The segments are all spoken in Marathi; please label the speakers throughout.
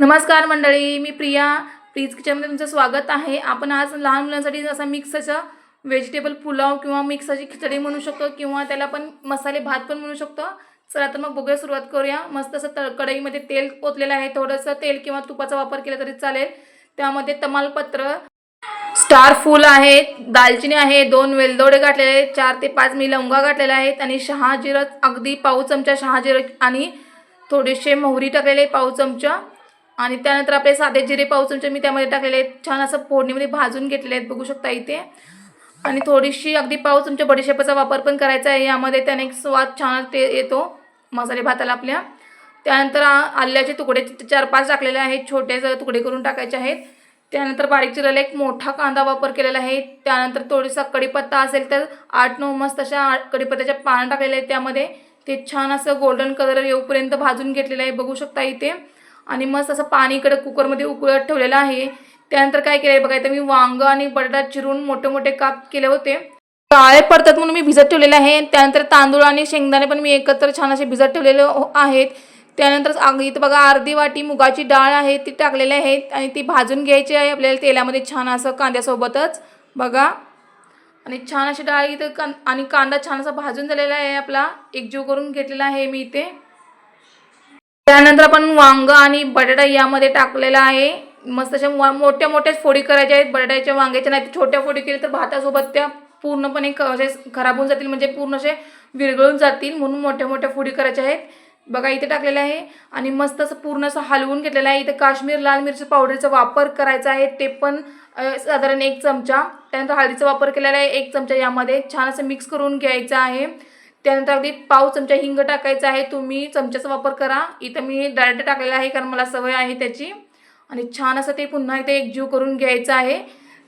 Speaker 1: नमस्कार मंडळी मी प्रिया. प्रीज किचनमध्ये तुमचं स्वागत आहे. आपण आज लहान मुलांसाठी असा मिक्स व्हेजिटेबल पुलाव किंवा मिक्सची खिचडी म्हणू शकतो किंवा त्याला आपण मसाले भात पण म्हणू शकतो. चला तर मग बघूया सुरुवात करूया. मस्त असं तळ कढईमध्ये तेल ओतलेलं आहे. थोडंसं तेल किंवा तुपाचा वापर केला तरी चालेल. त्यामध्ये तमालपत्र स्टार फूल आहे दालचिनी आहे दोन वेलदोडे घातलेले आहेत चार ते पाच मी लवंगा गाठलेल्या आहेत आणि शहाजिरं अगदी पाव चमचा शहाजिरं आणि थोडेसे मोहरी टाकलेले पाव चमचा. आणि त्यानंतर आपले साधे जिरे पाव मी त्यामध्ये टाकलेले आहेत छान असं फोडणीमध्ये भाजून घेतलेले आहेत बघू शकता इथे. आणि थोडीशी अगदी पाऊस तुमच्या बडीशेपाचा वापर पण करायचा आहे यामध्ये त्याने एक स्वाद छान ते येतो मसाले भाताला आपल्या. त्यानंतर आल्याचे तुकडे चार पाच टाकलेले आहेत छोटे जर तुकडे करून टाकायचे आहेत. त्यानंतर बारीक चिरलेला एक मोठा कांदा वापर केलेला आहे. त्यानंतर थोडासा कढीपत्ता असेल तर आठ नऊ मस्त अशा आ- कढीपत्त्याच्या पानं टाकलेल्या आहेत त्यामध्ये. ते छान असं गोल्डन कलर येऊपर्यंत भाजून घेतलेलं आहे बघू शकता इथे. आणि मस्त असं पाणी इकडे कुकरमध्ये उकळत ठेवलेलं आहे. त्यानंतर काय केलं आहे बघा इथं मी वांग आणि बटाटा चिरून मोठे मोठे काप केले होते. काळे पडतात म्हणून मी भिजत ठेवलेले आहे. त्यानंतर तांदूळ आणि शेंगदाणे पण मी एकत्र छान असे भिजत ठेवलेले हो- आहेत. त्यानंतर इथं बघा अर्धी वाटी मुगाची डाळ आहे ती टाकलेली आहे आणि ती भाजून घ्यायची आहे. आपल्याला तेलामध्ये छान असं कांद्यासोबतच बघा. आणि छान अशी डाळ इथं कां आणि कांदा छान असा भाजून झालेला आहे आपला. एकजीव करून घेतलेला आहे मी इथे. त्यानंतर आपण वांग आणि बटाटा यामध्ये टाकलेला आहे. मस्त अशा मोठ्या मोठ्या फोडी करायच्या आहेत. बटाट्याच्या वांग्याच्या नाही छोट्या फोडी केली तर भातासोबत त्या पूर्णपणे क- असे खराब होऊन जातील. म्हणजे पूर्ण असे विरघळून जातील म्हणून मोठ्या मोठ्या फोडी करायच्या आहेत. बघा इथे टाकलेलं आहे. आणि मस्त असं पूर्ण असं हलवून घेतलेलं आहे. इथे काश्मीर लाल मिरची पावडरचा वापर करायचा आहे. ते पण साधारण एक चमचा. त्यानंतर हळदीचा वापर केलेला आहे एक चमचा यामध्ये. छान असं मिक्स करून घ्यायचं आहे. त्यानंतर अगदी पाव चमचा हिंग टाकायचा आहे तुम्ही चमच्याचा वापर करा. इथं मी डायरेक्ट टाकलेला आहे कारण मला सवय आहे त्याची. आणि छान असं ते पुन्हा इथे एकजीव करून घ्यायचं आहे.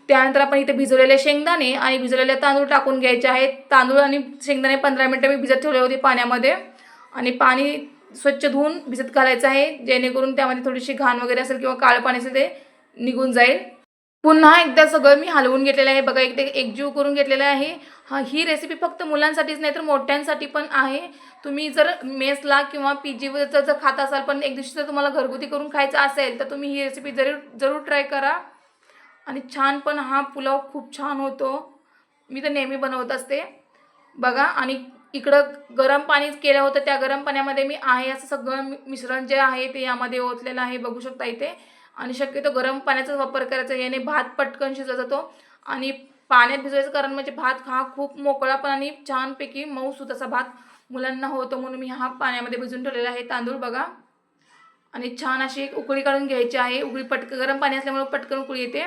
Speaker 1: त्यानंतर आपण इथे भिजवलेले शेंगदाणे आणि भिजवलेले तांदूळ टाकून घ्यायचे आहेत. तांदूळ आणि शेंगदाणे पंधरा मिनटं मी भिजत ठेवले होते पाण्यामध्ये. आणि पाणी स्वच्छ धुवून भिजत घालायचं आहे जेणेकरून त्यामध्ये थोडीशी घाण वगैरे असेल किंवा काळं पाणी असेल ते निघून जाईल. पुन्हा एकदा सगळं मी हलवून घेतलेलं आहे. बघा एकदा एकजीव करून घेतलेलं आहे. हा ही रेसिपी फक्त मुलांसाठीच नाही तर मोठ्यांसाठी पण आहे. तुम्ही जर मेसला किंवा पी जीवर जर जर खात असाल पण एक दिवशी जर तुम्हाला घरगुती करून खायचं असेल तर तुम्ही ही रेसिपी जरूर जरूर ट्राय करा. आणि छान पण हा पुलाव खूप छान होतो. मी तर नेहमी बनवत असते. बघा आणि इकडं गरम पाणी केलं होतं. त्या गरम पाण्यामध्ये मी आहे असं सगळं मि- मिश्रण जे आहे ते यामध्ये ओतलेलं आहे. बघू शकता इथे. आणि शक्यतो गरम पाण्याचाच वापर करायचा याने भात पटकन शिजला जातो. आणि पाण्यात भिजवायचं कारण म्हणजे भात हा खूप मोकळा पण आणि छानपैकी मऊसूत असा भात मुलांना होतो म्हणून मी हा पाण्यामध्ये भिजून ठेवलेला आहे. तांदूळ बघा. आणि छान अशी एक उकळी काढून घ्यायची आहे. उकळी पटक गरम पाणी असल्यामुळे पटकन उकळी येते.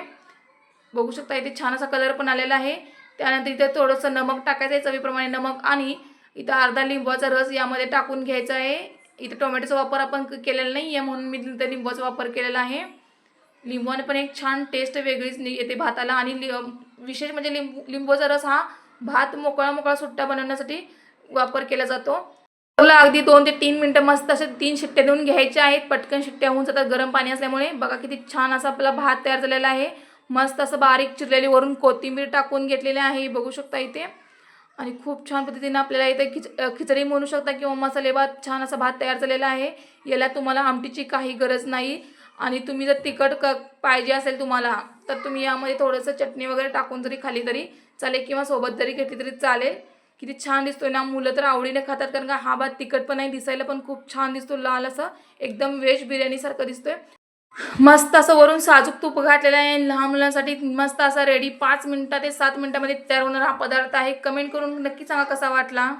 Speaker 1: बघू शकता इथे छान असा कलर पण आलेला आहे. त्यानंतर इथे थोडंसं नमक टाकायचं आहे चवीप्रमाणे नमक आणि इथं अर्धा लिंबाचा रस यामध्ये टाकून घ्यायचा आहे. इथं टोमॅटोचा वापर आपण क- केलेला नाही आहे म्हणून मी तिथं लिंबाचा वापर केलेला आहे. लिंबूने पण एक छान टेस्ट वेगळीच येते भाताला. आणि लि विशेष म्हणजे लिंबू लिंबूचा रस हा भात मोकळा मोकळा सुट्टा बनवण्यासाठी वापर केला जातो. त्याला अगदी दोन ते तीन मिनटं मस्त असे तीन शिट्ट्या देऊन घ्यायच्या आहेत. पटकन शिट्ट्या होऊन जातात गरम पाणी असल्यामुळे. बघा किती छान असा आपला भात तयार झालेला आहे. मस्त असं बारीक चिरलेली वरून कोथिंबीर टाकून घेतलेली आहे. बघू शकता इथे. आणि खूप छान पद्धतीने आपल्याला इथे खिच खिचडी म्हणू शकता किंवा मसाले भात छान असा भात तयार झालेला आहे. याला तुम्हाला आमटीची काही गरज नाही. आणि तुम्ही जर तिखट क पाहिजे असेल तुम्हाला तर तुम्ही यामध्ये थोडंसं चटणी वगैरे टाकून जरी खाली तरी चालेल किंवा सोबत जरी घेतली तरी चालेल. किती छान दिसतो ना मुलं तर आवडीने खातात कारण का हा भात तिखट पण नाही दिसायला पण खूप छान दिसतो लाल असं एकदम व्हेज बिर्याणीसारखं दिसतोय. मस्त असं वरून साजूक तूप घातलेलं आहे लहान मुलांसाठी मस्त असा रेडी पाच मिनिटात ते सात मिनिटामध्ये तयार होणारा हा पदार्थ आहे. कमेंट करून नक्की सांगा कसा वाटला?